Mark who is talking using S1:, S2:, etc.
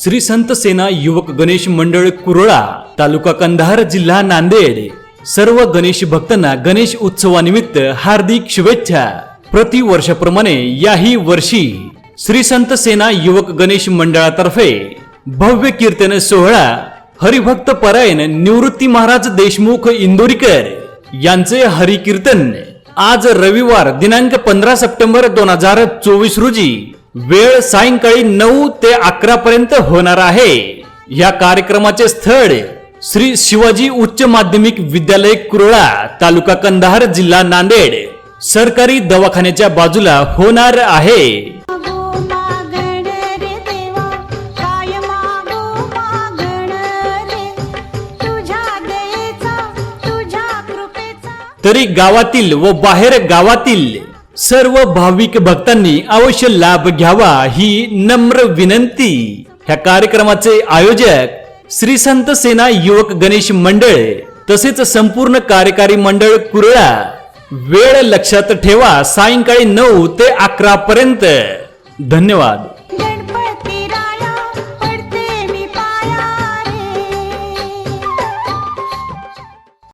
S1: श्री संत सेना युवक गणेश मंडळ कुरळा तालुका कंधार जिल्हा नांदेड. सर्व गणेश भक्तांना गणेश उत्सवानिमित्त हार्दिक शुभेच्छा. प्रति वर्षाप्रमाणे याही वर्षी श्री संत सेना युवक गणेश मंडळातर्फे भव्य कीर्तन सोहळा हरिभक्त परायण निवृत्ती महाराज देशमुख इंदोरीकर यांचे हरिकीर्तन आज रविवार दिनांक पंधरा सप्टेंबर दोन हजार चोवीस रोजी वेळ सायंकाळी नऊ ते अकरा पर्यंत होणार आहे. या कार्यक्रमाचे स्थळ श्री शिवाजी उच्च माध्यमिक विद्यालय कुरोळा तालुका कंधार जिल्हा नांदेड. सरकारी दवाखान्याच्या बाजूला होणार आहे. तरी गावातील व बाहेर गावातील सर्व भाविक भक्तांनी अवश्य लाभ घ्यावा ही नम्र विनंती. ह्या कार्यक्रमाचे आयोजक श्री संत सेना युवक गणेश मंडळ तसेच संपूर्ण कार्यकारी मंडळ कुरळा. वेळ लक्षात ठेवा सायंकाळी नऊ ते अकरा पर्यंत. धन्यवाद.